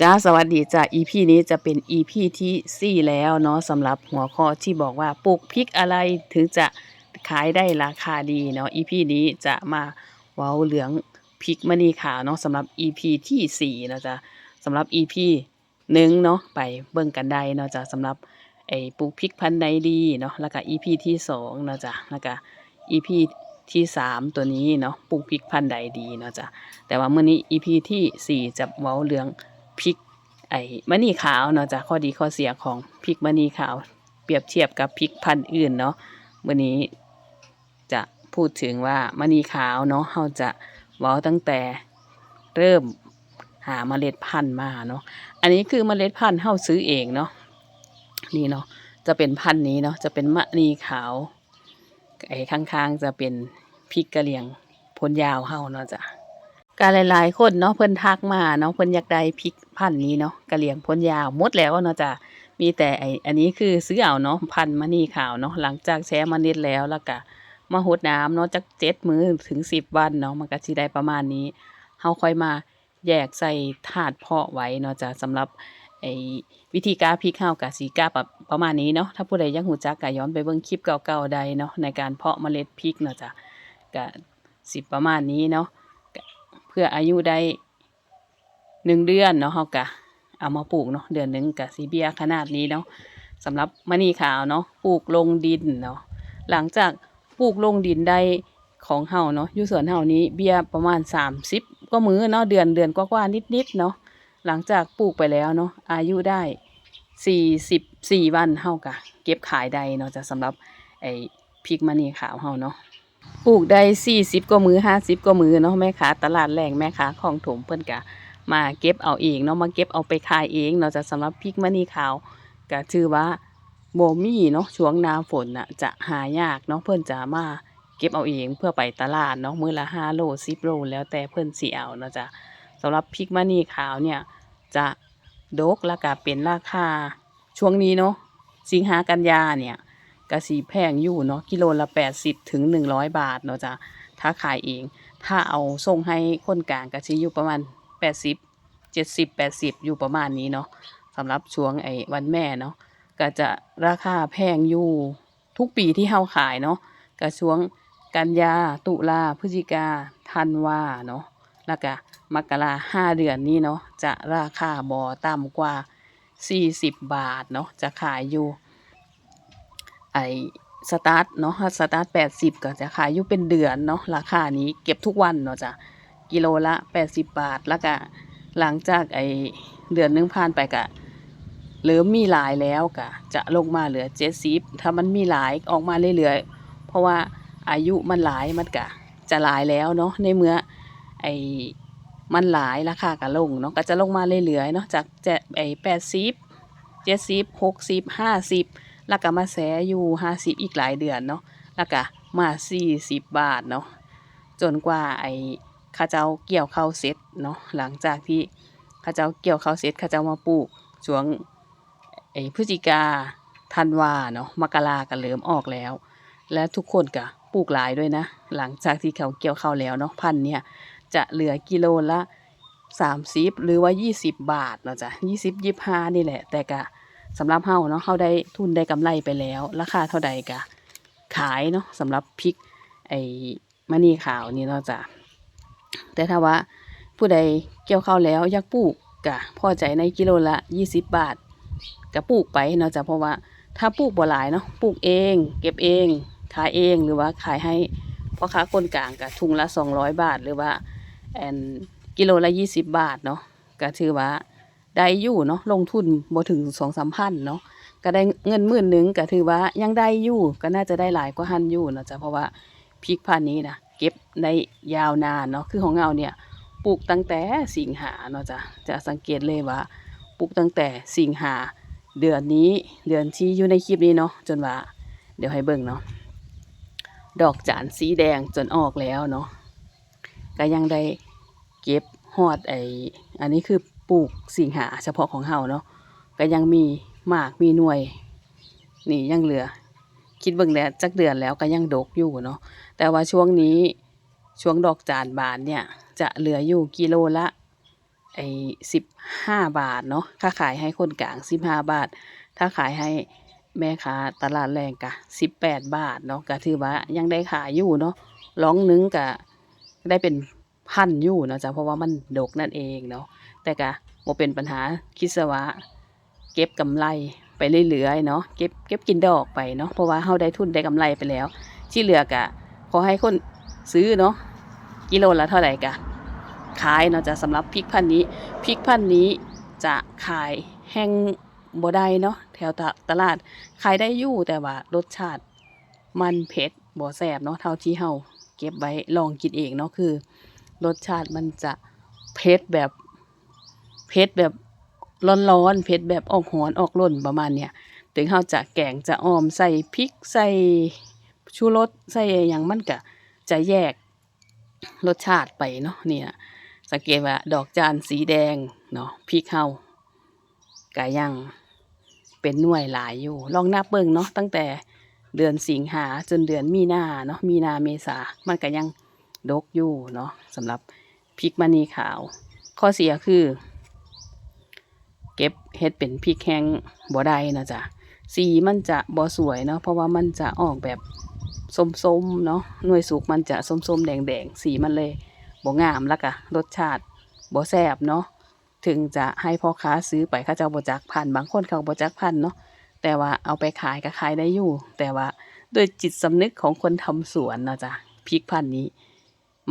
จ้าสวัสดีจ้า EP นี้จะเป็น EP ที่4แล้วเนาะสำหรับหัวข้อที่บอกว่าปลูกพริกอะไรถึงจะขายได้ราคาดีเนาะ EP นี้จะมาเว้าเหลืองพริกมณีขาวเนาะสำหรับ EP ที่4นะจ๊ะสำหรับ EP หนึ่งเนาะไปเบิ่งกันได้เนาะจ้ะสำหรับไอ้ปลูกพริกพันธุ์ใดดีเนาะแล้วก็ EP ที่2นะจ๊ะแล้วก็ EP ที่3ตัวนี้เนาะปลูกพริกพันธุ์ใดดีเนาะจ้ะแต่ว่าเมื้อนี้ EP ที่4จะเว้าเรื่อง พริกไอ้มะนีขาวเนาะจ้ะข้อดีข้อเสียของพริกมะนีขาว เปรียบเทียบกับพริกพันธุ์อื่นเนาะวันนี้จะพูดถึงว่ามะนีขาวเนาะเราจะเว้าตั้งแต่เริ่มหาเมล็ดพันธุ์มาเนาะอันนี้คือเมล็ดพันธุ์เฮาซื้อเองเนาะนี่เนาะจะเป็นพันธุ์นี้เนาะจะเป็นมะนีขาวไอ้ข้างๆจะเป็นพริกกะเหรี่ยงพนยาวเฮาเนาะจ้ะ การหลายๆคนเนาะเพิ่นทักมาเนาะเพิ่นอยากได้พริกพันธุ์นี้เนาะกะเหลี่ยงพ้นยาวหมดแล้วเนาะจ้ะมีแต่ไออันนี้คือซื้อเอาเนาะพันธุ์มะนีขาวเนาะหลังจากแช่เมล็ดแล้วแล้วก็มาหดน้ำเนาะจัก7มื้อถึง10วันเนาะมันก็สิได้ประมาณนี้เฮาค่อยมาแยกใส่ถาดเพาะไว้เนาะจ้ะสำหรับไอวิธีการพริกเฮาวก็สิกาประประมาณนี้เนาะถ้าผู้ใดยังหูจักก็ย้อนไปเบิ่งคลิปเก่าๆใดเนาะในการเพาะเมล็ดพริกเนาะจ้ะก็สิประมาณนี้เนาะ พื่ออายุได้หนึ่งเดือนเนาะเฮากะเอามาปลูกเนาะเดือนหนึ่งกะสีเบียขนาดนี้เนาะสำหรับมะนีขาวเนาะปลูกลงดินเนาะหลังจากปลูกลงดินได้ของเฮาเนาะอยู่สวนเฮานี้เบียประมาณสามสิบก็มือเนาะเดือนเดือนกว่าๆนิดๆเนาะหลังจากปลูกไปแล้วเนาะอายุได้สี่สิบสี่วันเฮากะเก็บขายได้เนาะจะสำหรับไอ้พริกมะนีขาวเฮาเนาะ ปลูกได้สี่สิบกว่ามือห้าสิบกว่ามือเนาะแม่ค้าตลาดแหล่งแม่ค้าของถมเพิ่นกะมาเก็บเอาเองเนาะมาเก็บเอาไปขายเองเนาะจะสำหรับพริกมะนีขาวก็ชื่อว่าโบมี่เนาะช่วงหน้าฝนน่ะจะหายากเนาะเพิ่นจะมาเก็บเอาเองเพื่อไปตลาดเนาะมื้อละห้าโลสิบโลแล้วแต่เพิ่นสิเอาเนาะจ้ะสำหรับพริกมะนีขาวเนี่ยจะดกแล้วก็เป็นราคาช่วงนี้เนาะสิงหากันยาเนี่ย กะสีแพงอยู่เนาะกิโลละแปดสิบถึงหนึ่งร้อยบาทเนาะจ้ะถ้าขายเอง ถ้าเอาส่งให้คนกลางกะสิอยู่ประมาณแปดสิบเจ็ดสิบแปดสิบอยู่ประมาณนี้เนาะสำหรับช่วงไอ้วันแม่เนาะก็จะราคาแพงอยู่ทุกปีที่เฮาขายเนาะก็ช่วงกันยาตุลาพฤศจิกาธันวาเนาะแล้วก็มกราห้าเดือนนี้เนาะจะราคาบ่ต่ำกว่าสี่สิบบาทเนาะจะขายอยู่ ไอสตาร์ทเนาะสตาร์ทแปดสิบก็จะขายอยู่เป็นเดือนเนาะราคานี้เก็บทุกวันเนาะจ้ะกิโลละแปดสิบบาทแล้วก็หลังจากไอเดือนนึงผ่านไปก็เริ่มมีหลายแล้วก็จะลงมาเหลือเจ็ดสิบถ้ามันมีหลายออกมาเรื่อยๆเพราะว่าอายุมันหลายมันก็จะหลายแล้วเนาะในเมื่อไอมันหลายราคาก็ลงเนาะก็จะลงมาเรื่อยๆเนาะจากจะไอแปดสิบเจ็ดสิบหกสิบห้าสิบ แล้วก็มาแสอยู่ห้าสิบอีกหลายเดือนเนาะแล้วก็มาสี่สิบบาทเนาะจนกว่าไอ้ข้าเจ้าเกี่ยวข้าวเสร็จเนาะหลังจากที่ข้าเจ้าเกี่ยวข้าวเสร็จข้าเจ้ามาปลูกช่วงไอ้พฤศจิกาธันวาเนาะมกราก็เริ่มออกแล้ว และทุกคนก็ปลูกหลายด้วยนะ หลังจากที่เขาเกี่ยวข้าวแล้วเนาะพันเนี่ยจะเหลือกิโลละสามสิบหรือว่ายี่สิบบาทเนาะจ้ะยี่สิบยี่ห้านี่แหละแต่ก็ สำหรับเฮาเนาะเฮาได้ทุนได้กำไรไปแล้ว ราคาเท่าใดกะขายเนาะสำหรับพริกไอ้มะนีขาวนี่เนาะจ้ะแต่ถ้าว่าผู้ใดเกี่ยวข้าวแล้วอยากปลูกกะพอใจในกิโลละ20บาทก็ปลูกไปเนาะจ้ะเพราะว่าถ้าปลูกบ่หลายเนาะปลูกเอง เก็บเองขายเองหรือว่าขายให้พ่อค้าคนกลางกะถุงละ200บาท หรือว่าแอนกิโลละ20บาทเนาะก็ถือว่า ได้อยู่เนาะลงทุนบ่ถึงสองสามพันเนาะก็ได้เงินหมื่นหนึ่งก็ถือว่ายังได้อยู่ก็น่าจะได้หลายกว่าหันอยู่เนาะจ้ะเพราะว่าพริกพันนี้นะเก็บได้ยาวนานเนาะคือของเราเนี่ยปลูกตั้งแต่สิงหาเนาะจ้ะจะสังเกตเลยว่าปลูกตั้งแต่สิงหาเดือนนี้เดือนที่อยู่ในคลิปนี้เนาะจนว่า เดี๋ยวให้เบิ่งเนาะดอกจานสีแดงจนออกแล้วเนาะก็ยังได้เก็บฮอดไออันนี้คือ ปลูกสิงหาเฉพาะของเฮาเนาะก็ยังมีมากมีหน่วย นี่ยังเหลือ คิดเบิ่งแล้วจักเดือนแล้วก็ยังดกอยู่เนาะแต่ว่าช่วงนี้ช่วงดอกจานบานเนี่ย จะเหลืออยู่กิโลละไอ้สิบห้าบาทเนาะถ้าขายให้คนกลางสิบห้าบาท ถ้าขายให้แม่ค้าตลาดแรงกะสิบแปดบาทเนาะก็ถือว่ายังได้ขายอยู่เนาะร้องนึงกะได้เป็นพันอยู่เนาะจ้ะเพราะว่ามันดกนั่นเองเนาะ แต่กะบ่เป็นปัญหาคิดซะว่าเก็บกำไรไปเรื่อยๆเนาะเก็บเก็บกินดอกไปเนาะเพราะว่าเฮาได้ทุนได้กำไรไปแล้ว ที่เหลือกะขอให้คนซื้อเนาะกิโลละเท่าไหร่กะขายเนาะจะสำหรับพริกพันนี้พริกพันนี้จะขายแห้งบ่ได้เนาะแถวตตลาดขายได้อยู่แต่ว่ารสชาติมันเผ็ดบ่แซ่บเนาะเท่าที่เฮาเก็บไว้ลองกินเองเนาะคือ รสชาติมันจะเผ็ดแบบ เผ็ดแบบร้อนๆเผ็ดแบบออกหอนออกร่นประมาณเนี้ยถึงเฮาจะแกงจะออมใส่พริกใส่ชูรสใส่หยังมันก็จะแยกรสชาติไปเนาะเนี่ยสังเกตว่าดอกจานสีแดงเนาะพริกเฮากะยังเป็นหน่วยหลายอยู่ ลองนับเบิ่งเนาะตั้งแต่เดือนสิงหาจนเดือนมีนาเนาะมีนาเมษามันก็ยังดกอยู่เนาะสำหรับพริกมณีขาว ข้อเสียคือ เก็บเฮ็ดเป็นพริกแห้งบ่ได้นะจ๊ะสีมันจะบ่สวยเนาะเพราะว่ามันจะออกแบบส้มๆเนาะหน่วยสุกมันจะส้มๆแดงๆสีมันเลยบ่งามแล้วก็รสชาติบ่แซ่บเนาะถึงจะให้พ่อค้าซื้อไปเขาเจ้าบ่จักพันบางคนเขาบ่จักพันเนาะแต่ว่าเอาไปขายก็ขายได้อยู่ แต่ว่าด้วยจิตสำนึกของคนทำสวนนะจ๊ะพริกพันนี้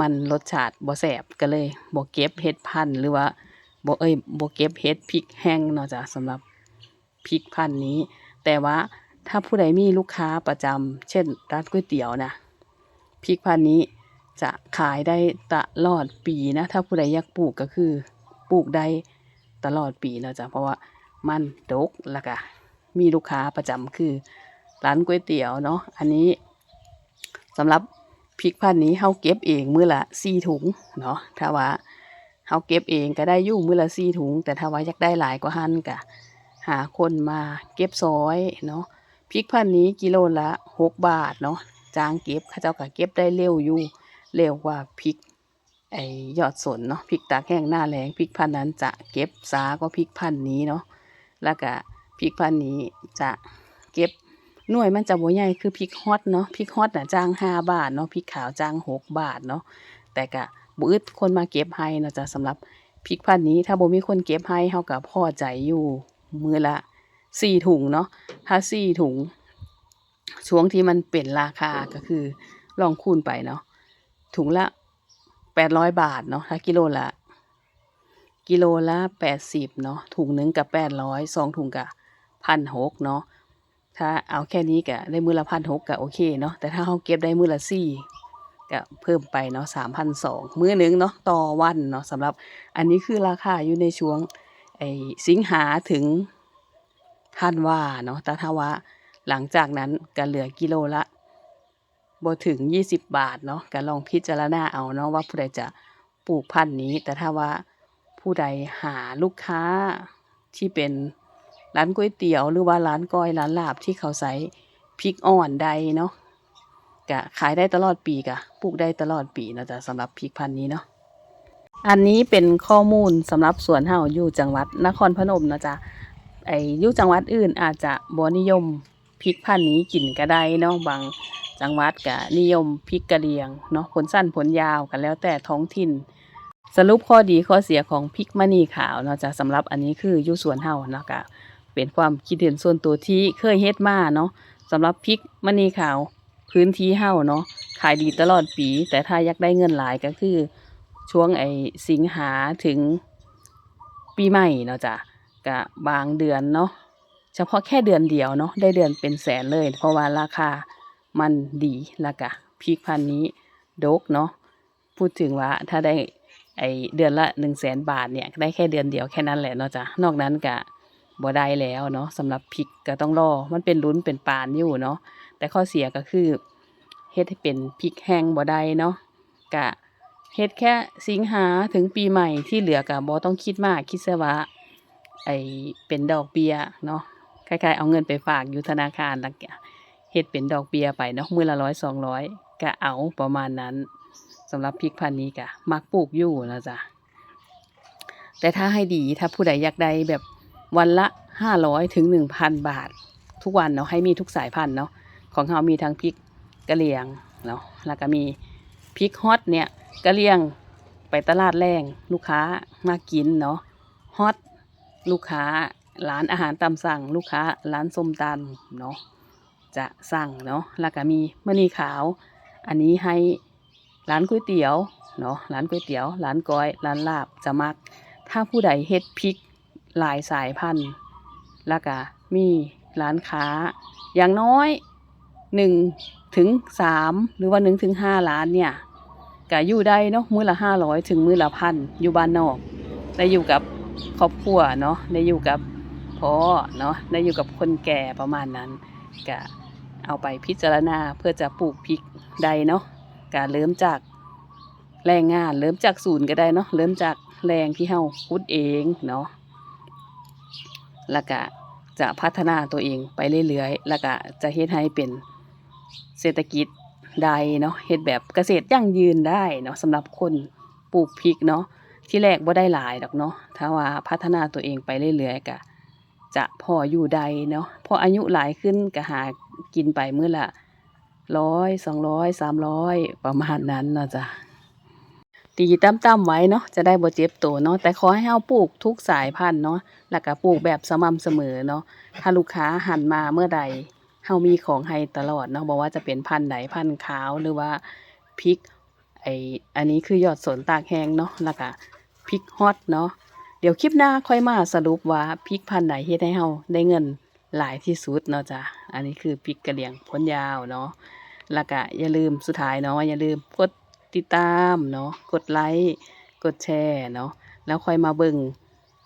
มันรสชาติบ่แซ่บก็เลยบ่เก็บเฮ็ดพันหรือว่า บเอ้ยบเก็บเฮ็ดพริกแห้งเนาะจ๊ะสำหรับพริกพันธุ์นี้ แต่ว่าถ้าผู้ใดมีลูกค้าประจำเช่นร้านก๋วยเตี๋ยวนะพริกพันธุ์นี้จะขายได้ตลอดปีนะ ถ้าผู้ใดอยากปลูกก็คือปลูกได้ตลอดปีเนาะจ๊ะเพราะว่ามันดกแล้วก็มีลูกค้าประจำคือร้านก๋วยเตี๋ยวเนาะอันนี้สำหรับพริกพันธุ์นี้เฮาเก็บเองมื้อละสี่ถุงเนาะถ้าว่า เฮาเก็บเองก็ได้อยู่มื้อละสี่ถุง แต่ถ้าว่าอยากได้หลายกว่าหันก็หาคนมาเก็บซอยเนาะพริกพันนี้กิโลละหกบาทเนาะจางเก็บข้าเจ้าก็เก็บได้เร็วอยู่เร็วกว่าพริกไอยอดสนเนาะพริกตากแห้งหน้าแรงพริกพันนั้นจะเก็บซากว่าพริกพันนี้เนาะแล้วก็พริกพันนี้จะเก็บหน่วยมันจะบ่ใหญ่คือพริกฮอตเนาะพริกฮอตน่ะจางห้าบาทเนาะพริกขาวจางหกบาทเนาะแต่ก็ บ่อึดคนมาเก็บให้นะจ้ะสำหรับพริกพันธุ์นี้ ถ้าบ่มีคนเก็บให้เฮาก็พอใจอยู่มื้อละสี่ถุงเนาะถ้าสี่ถุง ช่วงที่มันเป็นราคาก็คือลองคูณไปเนาะถุงละแปดร้อยบาทเนาะถ้ากิโลละ กิโลละแปดสิบเนาะถุงหนึ่งกับแปดร้อยสองถุงกับพันหกเนาะถ้าเอาแค่นี้ก็ได้มือละพันหกก็โอเคเนาะแต่ถ้าเราเก็บได้มือละสี่ ก็เพิ่มไปเนาะสามพันสองมือหนึ่งเนาะต่อวันเนาะสำหรับอันนี้คือราคาอยู่ในช่วงไอ้สิงหาถึงคาดว่าเนาะแต่ถ้าว่าหลังจากนั้นก็เหลือกิโลละบ่ถึง 20 บาทเนาะก็ลองพิจารณาเอาเนาะว่าผู้ใดจะปลูกพันธุ์นี้ แต่ถ้าว่าผู้ใดหาลูกค้าที่เป็นร้านก๋วยเตี๋ยวหรือว่าร้านก้อยร้านลาบที่เขาใส่พริกอ่อนใดเนาะ ก็ขายได้ตลอดปีกะปลูกได้ตลอดปีเนะจ๊ะสำหรับพริกพันธุ์นี้เนาะอันนี้เป็นข้อมูลสำหรับสวนเฮาอยู่จังหวัดนครพนมเนาะจ๊ะไอ้อยุจังหวัดอื่นอาจจะบ่นิยมพริกพันธุ์นี้กินก็ได้เนาะบางจังหวัดก็นิยมพริกกระเหรี่ยงเนาะผลสั้นผลยาวกันแล้วแต่ท้องถิ่น สรุปข้อดีข้อเสียของพริกมณีขาวเนาะจะสำหรับอันนี้คืออยู่สวนเฮาเนาะก็เป็นความคิดเห็นส่วนตัวที่เคยเฮ็ดมาเนาะสำหรับพริกมณีขาว พื้นที่เฮาเนาะขายดีตลอดปี แต่ถ้าอยากได้เงินหลายก็คือช่วงไอ้สิงหาถึงปีใหม่เนาะจ้ะกะบางเดือนเนาะเฉพาะแค่เดือนเดียวเนาะได้เดือนเป็นแสนเลย เพราะว่าราคามันดีล้วกะพริกพันนี้ดกเนาะพูดถึงว่าถ้าได้ไอเดือนละหนึ่งแสนบาทเนี่ยได้แค่เดือนเดียวแค่นั้นแหละเนาะจ้ะนอกนั้นกะบ่ได้แล้วเนาะสำหรับพริกก็ต้องรอมันเป็นลุ้นเป็นปานอยู่เนาะ แต่ข้อเสียก็คือเฮ็ดให้เป็นพริกแห้งบ่ได้เนาะกะเฮ็ดแค่สิงหาถึงปีใหม่ที่เหลือกะบ่ต้องคิดมากคิดซะว่าไอเป็นดอกเบี้ยเนาะคล้ายๆเอาเงินไปฝากอยู่ธนาคารแล้วก็เฮ็ดเป็นดอกเบี้ยไปเนาะมื้อละร้อยสองร้อยก็เอาประมาณนั้นสำหรับพริกพันธุ์นี้ก็มักปลูกอยู่นะจ๊ะแต่ถ้าให้ดีถ้าผู้ใดอยากได้แบบวันละ500ถึง1,000บาท ทุกวันเนาะให้มีทุกสายพันธุ์เนาะ ของเรามีทั้งพริกกะเหรี่ยงเนาะแล้วก็มีพริกฮอตเนี่ยกะเหรี่ยงไปตลาดแรงลูกค้ามากินเนาะฮอตลูกค้าร้านอาหารตามสั่ง ลูกค้าร้านส้มตำเนาะจะสั่งเนาะแล้วก็มีมะนีขาว อันนี้ให้ร้านก๋วยเตี๋ยวเนาะร้านก๋วยเตี๋ยว ร้านก้อย ร้านลาบจะมัก ถ้าผู้ใดเฮ็ดพริกหลายสายพันธุ์แล้วก็มีร้านค้าอย่างน้อย หนึ่งถึงสามหรือว่าหนึ่งถึงห้าล้านเนี่ยก็อยู่ได้เนาะมื้อละห้าร้อยถึงมื้อละพันอยู่บ้านนอกได้อยู่กับครอบครัวเนาะได้อยู่กับพ่อเนาะได้อยู่กับคนแก่ประมาณนั้นก็เอาไปพิจารณาเพื่อจะปลูกพริกได้เนาะก็เริ่มจากแรงงานเริ่มจากศูนย์ก็ได้เนาะเริ่มจากแรงที่เฮาคุดเองเนาะแล้วก็จะพัฒนาตัวเองไปเรื่อยๆแล้วก็จะเฮ็ดให้เป็น เศรษฐกิจได้เนาะเฮ็ดแบบเกษตรยั่งยืนได้เนาะสำหรับคนปลูกพริกเนาะที่แรกบ่ได้หลายดอกเนาะถ้าว่าพัฒนาตัวเองไปเรื่อยๆก็จะพออยู่ได้เนาะพออายุหลายขึ้นก็หากินไปมื้อละร้อยสองร้อยสามร้อยประมาณนั้นเนาะจ้ะตีตั้มๆไว้เนาะจะได้บ่เจ็บตัวเนาะแต่ขอให้เฮาปลูกทุกสายพันธุ์เนาะแล้วก็ปลูกแบบสม่ำเสมอเนาะถ้าลูกค้าหันมาเมื่อใดามีของให้ตลอดเนาะบ่ว่าจะเป็นพันธุ์ไหนพันธุ์ขาวหรือว่าพริกไออันนี้คือยอดสนตากแห้งเนาะแล้วก็พริกฮอตเนาะเดี๋ยวคลิปหน้าค่อยมาสรุปว่าพริกพันธุ์ไหนเฮ็ดให้เฮาได้เงินหลายที่สุดเนาะจ้ะอันนี้คือพริกกระเหรี่ยงพ้นยาวเนาะแล้วก็อย่าลืมสุดท้ายเนาะอย่าลืมกดติดตามเนาะกดไลค์กดแชร์เนาะแล้วค่อยมาเบิ่ง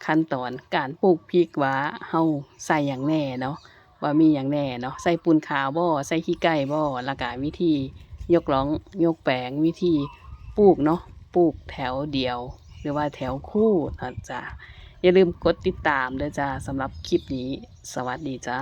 ขั้นตอนการปลูกพริกว่าเฮาใส่อย่างแน่เนาะ ว่ามีอย่างแน่เนาะใส่ปูนขาวบ่ใส่ขี้ไก่บ่แล้วก็วิธียกล่องยกแปลงวิธีปลูกเนาะปลูกแถวเดียว หรือว่าแถวคู่นะจ๊ะอย่าลืมกดติดตามเด้อจ้าสำหรับคลิปนี้ สวัสดีจ้า